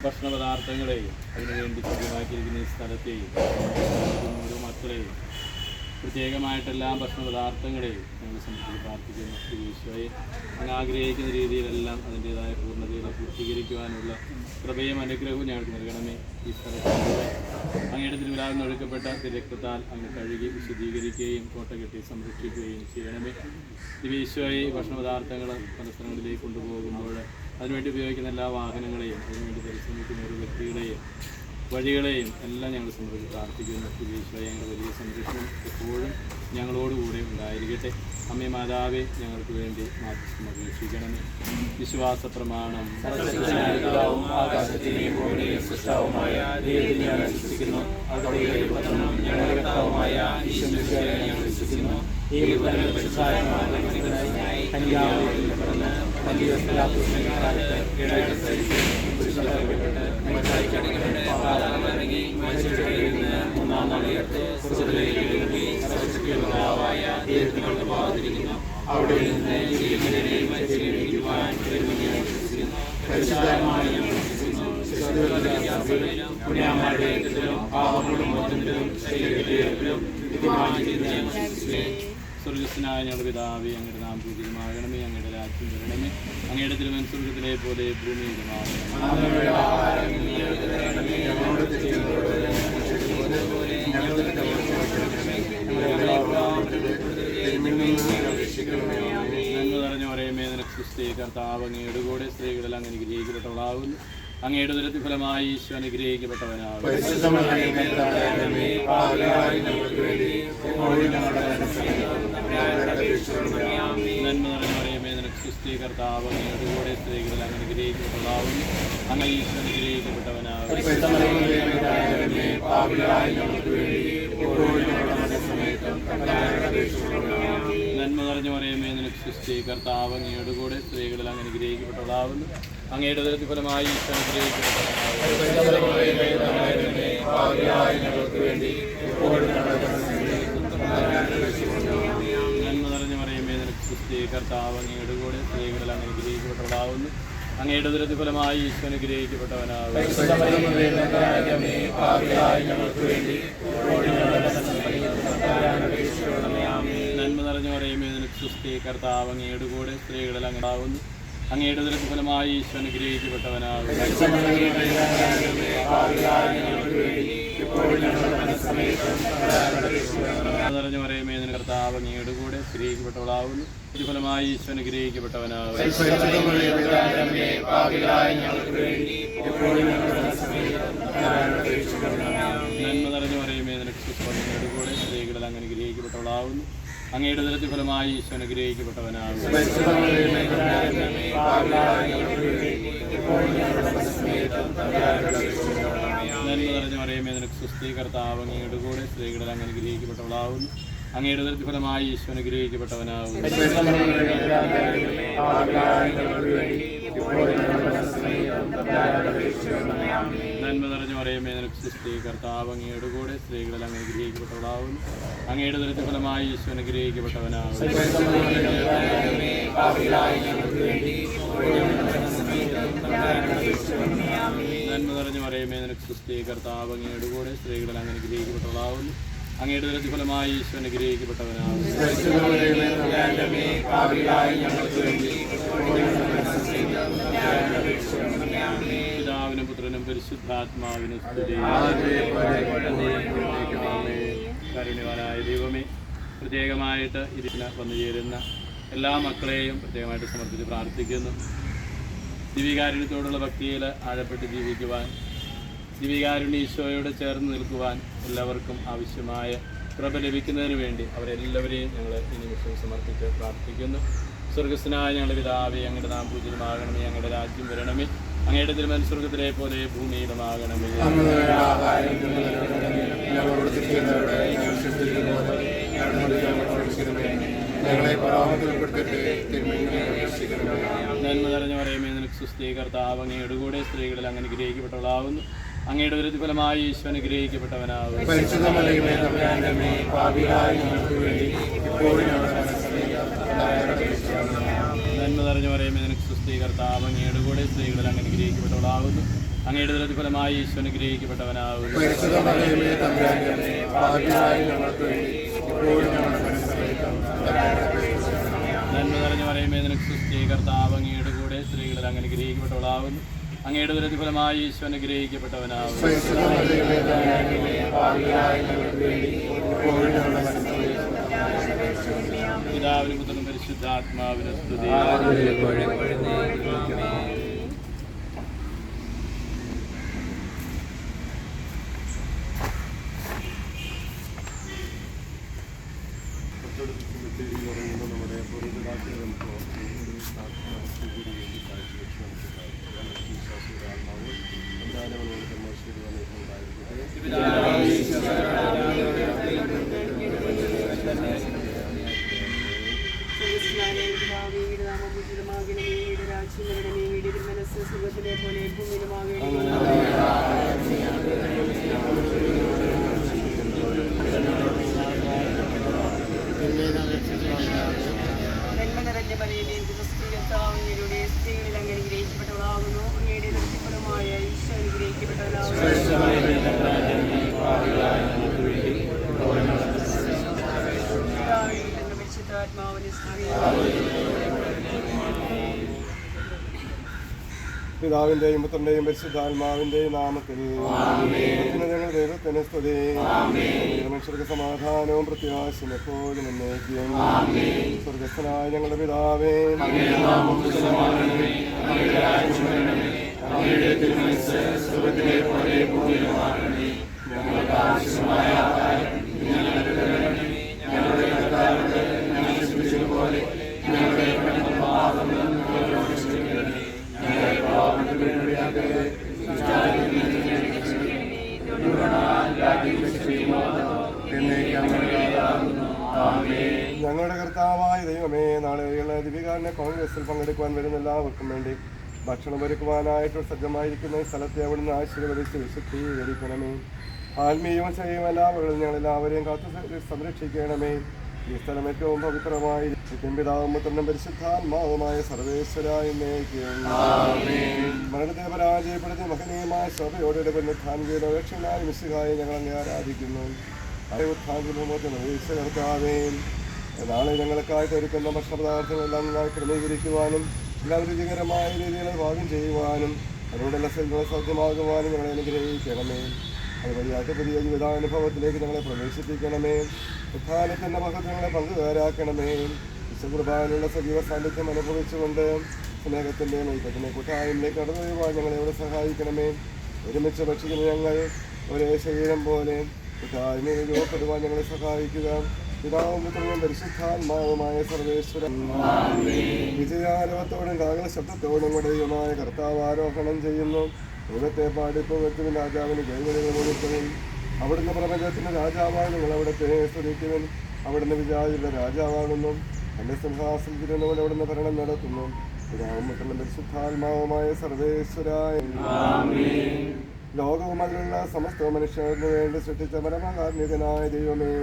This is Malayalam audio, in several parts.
ഭക്ഷണ പദാർത്ഥങ്ങളെയും അതിനുവേണ്ടി സജ്ജമാക്കിയിരിക്കുന്ന ഈ സ്ഥലത്തെയും ഓരോ മക്കളെയും പ്രത്യേകമായിട്ടെല്ലാം ഭക്ഷണ പദാർത്ഥങ്ങളെയും ഞങ്ങൾ സംബന്ധിച്ച് പ്രാർത്ഥിക്കുന്നു ഈശോയെ അങ്ങ് ആഗ്രഹിക്കുന്ന രീതിയിലെല്ലാം അതിന്റെതായ പൂർണതയുടെ പൂർത്തീകരിക്കുവാനുള്ള കൃപയും അനുഗ്രഹവും ഞങ്ങൾക്ക് നൽകണമേ. ഈ സ്ഥലത്തിലൂടെ അങ്ങയുടെ തിരുവിലാകുന്ന ഒഴുക്കപ്പെട്ട തിരക്കത്താൽ അങ്ങ് കഴുകി വിശദീകരിക്കുകയും കോട്ട കെട്ടി സംരക്ഷിക്കുകയും ചെയ്യണമേ. ദിവീശോയെ ഭക്ഷണ പദാർത്ഥങ്ങൾ പല സ്ഥലങ്ങളിലേക്ക് കൊണ്ടുപോകുമ്പോൾ അതിനുവേണ്ടി ഉപയോഗിക്കുന്ന എല്ലാ വാഹനങ്ങളെയും അതിനുവേണ്ടി പരിശ്രമിക്കുന്ന ഒരു വ്യക്തികളെയും വഴികളെയും എല്ലാം ഞങ്ങൾ സമർപ്പിച്ച് പ്രാർത്ഥിക്കുന്നു. ഈശ്വര ഞങ്ങളുടെ വലിയ സംരക്ഷണം എപ്പോഴും ഞങ്ങളോടുകൂടെ ഉണ്ടായിരിക്കട്ടെ. അമ്മേ മാതാവേ ഞങ്ങൾക്ക് വേണ്ടി മാതൃത്വം അപേക്ഷിക്കണമേ. വിശ്വാസ പ്രമാണം ഈ അവിടെ ഞങ്ങളുടെ പിതാവേ അങ്ങയുടെ നാം പൂജിതമാകണമേ. അങ്ങയുടെ രാജ്യം അങ്ങയുടെ തിരുവനന്തപുരത്തിലെ പോലെ ഭൂമി തരണമേ. നന്മ നിറഞ്ഞ ഒരേമേ നിനക്ക് സൃഷ്ടി കർത്താവ് അങ്ങയുടെ കൂടെ സ്ത്രീകളിൽ അങ്ങനെ ഗ്രഹിക്കപ്പെട്ടവളാകുന്നു അങ്ങയുടെ ദുരത്തി ഫലമായി ഈശോ അനുഗ്രഹിക്കപ്പെട്ടവനാകും പരിശുദ്ധമറിയമേ, തമ്പുരാനമ്മേ, പാപികളായ ഞങ്ങൾക്ക് വേണ്ടി എപ്പോഴും ഞങ്ങളുടെ മരണസമയത്തും തമ്പുരാനോട് അപേക്ഷിക്കണമേ. ആമേൻ. നന്മ നിറഞ്ഞ സൃഷ്ടി കർത്താവ് അങ്ങയുടെ കൂടെ സ്ത്രീകളിൽ അങ്ങ് അനുഗ്രഹിക്കപ്പെട്ടവളാകുന്നു അങ്ങ് ഈശോ അനുഗ്രഹിക്കപ്പെട്ടവനാകും പരിശുദ്ധമറിയമേ, തമ്പുരാനമ്മേ, പാപികളായ ഞങ്ങൾക്ക് വേണ്ടി എപ്പോഴും ഞങ്ങളുടെ മരണസമയത്തും തമ്പുരാനോട് അപേക്ഷിക്കണമേ. ആമേൻ. നന്മ നിറഞ്ഞു പറയുമേ നിനക്ക് സൃഷ്ടി കർത്താവ് അങ്ങയുടെ കൂടെ സ്ത്രീകളിൽ അങ്ങ് അനുഗ്രഹിക്കപ്പെട്ടതാവുന്നു അങ്ങയുടെ ദുരത്തി ഫലമായി ഈശ്വരൻ അനുഗ്രഹിക്കപ്പെട്ടവനാകും പരിശുദ്ധമറിയമേ, തമ്പുരാനമ്മേ, പാപികളായ ഞങ്ങൾക്ക് വേണ്ടി എപ്പോഴും ഞങ്ങളുടെ മരണസമയത്തും തമ്പുരാനോട് അപേക്ഷിക്കണമേ. ആമേൻ. നന്മ നിറഞ്ഞ മറിയമേ സൃഷ്ടി കർത്താവ് അങ്ങയുടെ കൂടെ സ്ത്രീകളിൽ അങ്ങ് അങ്ങയുടെ ദുരത്തി ഫലമായി ഈശോ. ആമേൻ. നന്മ നിറഞ്ഞു പറയുമ്പോൾ നിനക്ക് കർത്താവ് അങ്ങയുടെ കൂടെ സ്ത്രീകളിൽ അങ്ങാവുന്നു അങ്ങയുടെ ദുരത്തി ഫലമായി ഈശോ അനുഗ്രഹിക്കപ്പെട്ടവനാകും നിറഞ്ഞ നിനക്ക് കർത്താവ് അങ്ങയുടെ കൂടെ സ്ത്രീക്കപ്പെട്ടവളാവുന്നു ഫലമായി ഈശോ അനുഗ്രഹിക്കപ്പെട്ടവനാകും പരിശുദ്ധമറിയമേ, തമ്പുരാനമ്മേ, പാപികളായ ഞങ്ങൾക്ക് വേണ്ടി എപ്പോഴും ഞങ്ങളുടെ മരണസമയത്തും തമ്പുരാനോട് അപേക്ഷിക്കണമേ. ആമേൻ. നന്മ നിറഞ്ഞു മറിയമേ നിനക്ക് കൂടെ സ്ത്രീകളിൽ അങ്ങനെ ഗ്രഹിക്കപ്പെട്ടവളാവുന്നു അങ്ങയുടെ ദുരത്തി ഫലമായി ഈശോ അനുഗ്രഹിക്കപ്പെട്ടവനാകും പരിശുദ്ധമറിയമേ, നന്മ നിറഞ്ഞ നിനക്ക് സുസ്ഥി കർത്താവ് അങ്ങയുടെ കൂടെ സ്ത്രീകളിൽ അങ്ങ് അനുഗ്രഹിക്കപ്പെട്ടവളാകുന്നു അങ്ങയുടെ ദുരത്തി ഫലമായി ഈശോ അനുഗ്രഹിക്കപ്പെട്ടവനാകും പരിശുദ്ധമറിയമേ, തമ്പുരാനമ്മേ, പാപികളായ ഞങ്ങൾക്ക് വേണ്ടി എപ്പോഴും ഞങ്ങളുടെ മരണസമയത്തും തമ്പുരാനോട് അപേക്ഷിക്കണമേ. ആമേൻ. നന്മ നിറഞ്ഞ നിനക്ക് സുസ്ഥി കർത്താവ് അങ്ങയുടെ കൂടെ സ്ത്രീകളിൽ അങ്ങ് അനുഗ്രഹിക്കപ്പെട്ടവളാകുന്നു അങ്ങയുടെ ദുരത്തി ഫലമായി ഈശോ നന്മ നിറഞ്ഞു മറിയമേ നിനക്ക് സുസ്ഥി കർത്താവ് അങ്ങയുടെ കൂടെ സ്ത്രീകളിൽ അങ്ങനെ ഗ്രഹിക്കപ്പെട്ടതാവുന്നു അങ്ങയുടെ ഒരു ഫലമായി ഈശ്വരന്. ആമേൻ. പിതാവിനും പുത്രനും പരിശുദ്ധാത്മാവിനും ദൈവമേ പ്രത്യേകമായിട്ട് ഇതിന് വന്നു ചേരുന്ന എല്ലാ മക്കളെയും പ്രത്യേകമായിട്ട് സമർപ്പിച്ച് പ്രാർത്ഥിക്കുന്നു ദിവികാരുണ്യത്തോടുള്ള ഭക്തിയിൽ ആഴപ്പെട്ട് ജീവിക്കുവാൻ ദിവികാരുണ്യ ഈശോയോട് ചേർന്ന് നിൽക്കുവാൻ എല്ലാവർക്കും ആവശ്യമായ കൃപ ലഭിക്കുന്നതിന് വേണ്ടി അവരെല്ലാവരെയും ഞങ്ങൾ ഈ നിമിഷം സമർപ്പിച്ച് പ്രാർത്ഥിക്കുന്നു സ്വർഗസ്നായ ഞങ്ങളുടെ പിതാവേ അങ്ങയുടെ നാം പൂജിതമാകണമേ ഞങ്ങളുടെ രാജ്യം വരണമേ അങ്ങയുടെ തിരുമൻ സ്വർഗത്തിലെ പോലെ ഭൂമിയിലുമാകണമേ ഞങ്ങൾ. ഞങ്ങളെ പരാമർശപ്പെടുത്തട്ടെ ഉൾപ്പെടുത്തട്ടെ തിന്മയിൽ നിന്ന് ഞങ്ങളെ രക്ഷിക്കണമേ. നന്മ നിറഞ്ഞ പറയുമേ നിനക്ക് സുസ്ഥീ കർത്താവ് അങ്ങയുടെ കൂടെ സ്ത്രീകളിൽ അങ്ങനെ ഗ്രഹിക്കപ്പെട്ടവളാവുന്നു അങ്ങയുടെ ഒരു ഫലമായി ഈശോ ഗ്രഹിക്കപ്പെട്ടവനാവുന്നു. നന്മ നിറഞ്ഞു പറയുമ്പോൾ നിനക്ക് സുസ്ഥീ കർത്താവ് അങ്ങയുടെ കൂടെ സ്ത്രീകളിൽ അങ്ങനെ ഗ്രഹിക്കപ്പെട്ടവളാവുന്നു അങ്ങയുടെ ഒരു ഫലമായി അനുഗ്രഹിക്കപ്പെട്ടവനാവുന്നു. ഗ്രഹിക്കപ്പെട്ടവനാവുന്നു ഞങ്ങൾക്ക് വേണ്ടി നിറഞ്ഞ പറയുമ്പോൾ നിനക്ക് കർത്താവ് അങ്ങയുടെ കൂടെ സ്ത്രീകളിൽ അങ്ങനെ ഗ്രഹിക്കപ്പെട്ടവളാവുന്നു അങ്ങയുടെ പ്രതിഫലമായി ഈശോ അനുഗ്രഹിക്കപ്പെട്ടവനാവുന്നു പരിശുദ്ധ മറിയമേ തമ്പുരാന്റെ അമ്മേ, പാപികളായ ഞങ്ങൾക്ക് വേണ്ടി ഇപ്പോഴും ഞങ്ങളുടെ മനസ്സറിയിക്കും പിതാവിനും പുത്രനും പരിശുദ്ധാത്മാവിനും സ്തുതി. നന്മ നിറഞ്ഞ ബലയിലെയും ക്രിസ്തീയത്താവുന്നതിലൂടെ സ്ത്രീകളിൽ അങ്ങ് അനുഗ്രഹിക്കപ്പെട്ടവളാകുന്നു അങ്ങയുടെ തൃപ്തിഫലമായ ഈശോ പുത്രനും പരിശുദ്ധാത്മാവിനും സ്തുതി. പിതാവിന്റെയും പുത്രന്റെയും പരിശുദ്ധാത്മാവിന്റെയും നാമത്തിൽ. ഞങ്ങൾ ദൈവത്തിന് സ്തുതി. മനുഷ്യർക്ക് സമാധാനവും പ്രത്യാശയും എപ്പോഴും ഉന്നയിക്കും സ്വർഗസ്ഥനായ ഞങ്ങളുടെ പിതാവേ. ഞങ്ങളുടെ ദിവികാരനെ കോൺഗ്രസിൽ പങ്കെടുക്കുവാൻ വരുന്ന എല്ലാവർക്കും വേണ്ടി ഭക്ഷണം ഒരുക്കുവാനായിട്ട് സജ്ജമായിരിക്കുന്ന ഈ സ്ഥലത്തെ അവിടുന്ന് ആശീർവദിച്ച് വിശുദ്ധീകരിക്കണമേ. ആത്മീയവും ശരീരവും എല്ലാവരും ഞങ്ങൾ എല്ലാവരെയും കാത്തു സംരക്ഷിക്കണമേ. ഈ സ്ഥലം ഏറ്റവും പവിത്രമായി പിതാവും പുത്രനും പരിശുദ്ധാത്മാവുമായ സർവേശ്വരായി മരണത്തെ പരാജയപ്പെടുത്തി മഹനീയമായ ശോഭയോടെ പുനരുത്ഥാൻ രക്ഷനായ മിശിഹായി ഞങ്ങൾ അങ്ങ് ആരാധിക്കുന്നു. കർത്താവേ നാളെ ഞങ്ങൾക്കായിട്ട് ഒരുക്കുന്ന ഭക്ഷണപദാർത്ഥങ്ങളെല്ലാം നന്നായി ക്രമീകരിക്കുവാനും എല്ലാം രുചികരമായ രീതിയിൽ പാകം ചെയ്യുവാനും അവരോടുള്ള സ്ഥലങ്ങൾ സാധ്യമാകുവാനും ഞങ്ങളെ അനുഗ്രഹിക്കണമേ. അതുവഴിയായിട്ട് പുതിയ ജീവിതാനുഭവത്തിലേക്ക് ഞങ്ങളെ പ്രവേശിപ്പിക്കണമേ. ഉത്ഥാനത്തിന്റെ മഹത്വങ്ങളെ പങ്കുകാരാക്കണമേ. വിശ്വകുർബാനുള്ള സജീവ സാന്നിധ്യം അനുഭവിച്ചുകൊണ്ട് സ്നേഹത്തിന്റെ നൈക്കത്തിന്റെ കൂട്ടായ്മയിലേക്ക് കടന്നു വരുവാൻ ഞങ്ങളെ ഇവിടെ സഹായിക്കണമേ. ഒരുമിച്ച് ഭക്ഷിക്കുന്ന ഞങ്ങൾ ഒരേ ശരീരം പോലെ കൂട്ടായ്മയിൽ രൂപപ്പെടുവാൻ ഞങ്ങളെ സഹായിക്കുക. പിതാവും പുത്രനും പരിശുദ്ധാത്മാവുമായ സർവേശ്വരൻ വിജയാരവത്തോടും കാകള ശബ്ദത്തോടും കൂടെയുമായ കർത്താവ് ആരോഹണം ചെയ്യുന്നു ദൈവത്തെ പാടിപ്പുവെത്തുവിൻ രാജാവിന് ജൈവനികൾ കൊടുക്കുന്നു അവിടുന്ന് പ്രപഞ്ചത്തിന്റെ രാജാവാണ് നിങ്ങൾ അവിടുത്തെ സ്വദിക്കുന്നു അവിടുന്ന് വിചാരിയുടെ രാജാവാകുന്നു എന്റെ സിംഹാസനത്തിനോട് അവിടുന്ന് ഭരണം നടത്തുന്നു പിതാവും പുത്രനും പരിശുദ്ധാത്മാവുമായ സർവേശ്വരായ ലോകവും അതിലുള്ള സമസ്ത മനുഷ്യർക്ക് വേണ്ടി സൃഷ്ടിച്ച പരമകാർണികനായ ദൈവമേ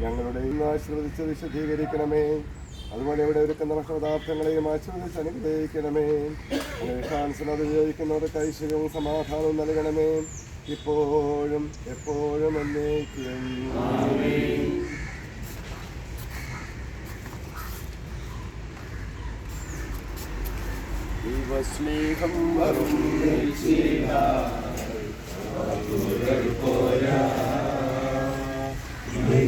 ഞങ്ങളുടെ ഇന്ന് ആശീർവദിച്ച് വിശദീകരിക്കണമേ അതുപോലെ ഇവിടെ ഒരുക്കുന്ന ഭക്ഷണപദാർത്ഥങ്ങളെയും ആശ്രവദിച്ച് അനുഗ്രഹിക്കണമേ. അത് ഉപയോഗിക്കുന്നവർക്ക് ഐശ്വര്യവും സമാധാനവും നൽകണമേ. ഇപ്പോഴും എപ്പോഴും എന്നേക്കും. ദൈവസ്നേഹം വരും. ശരി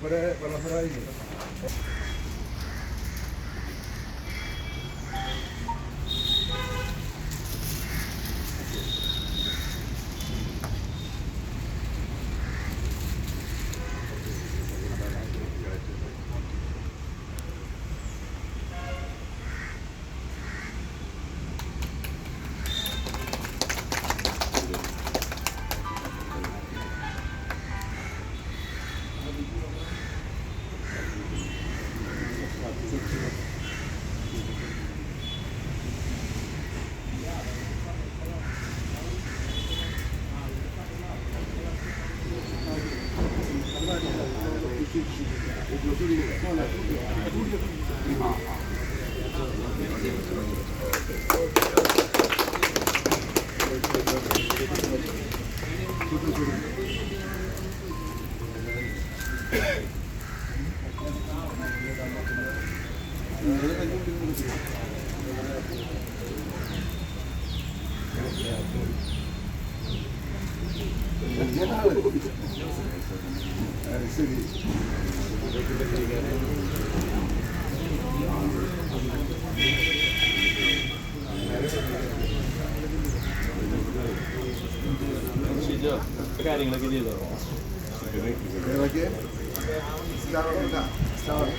para, para, para ahí. കാര്യങ്ങളൊക്കെ ചെയ്തോ ഏതൊക്കെ ഇസ്ലാമില്ല ഇസ്ലാം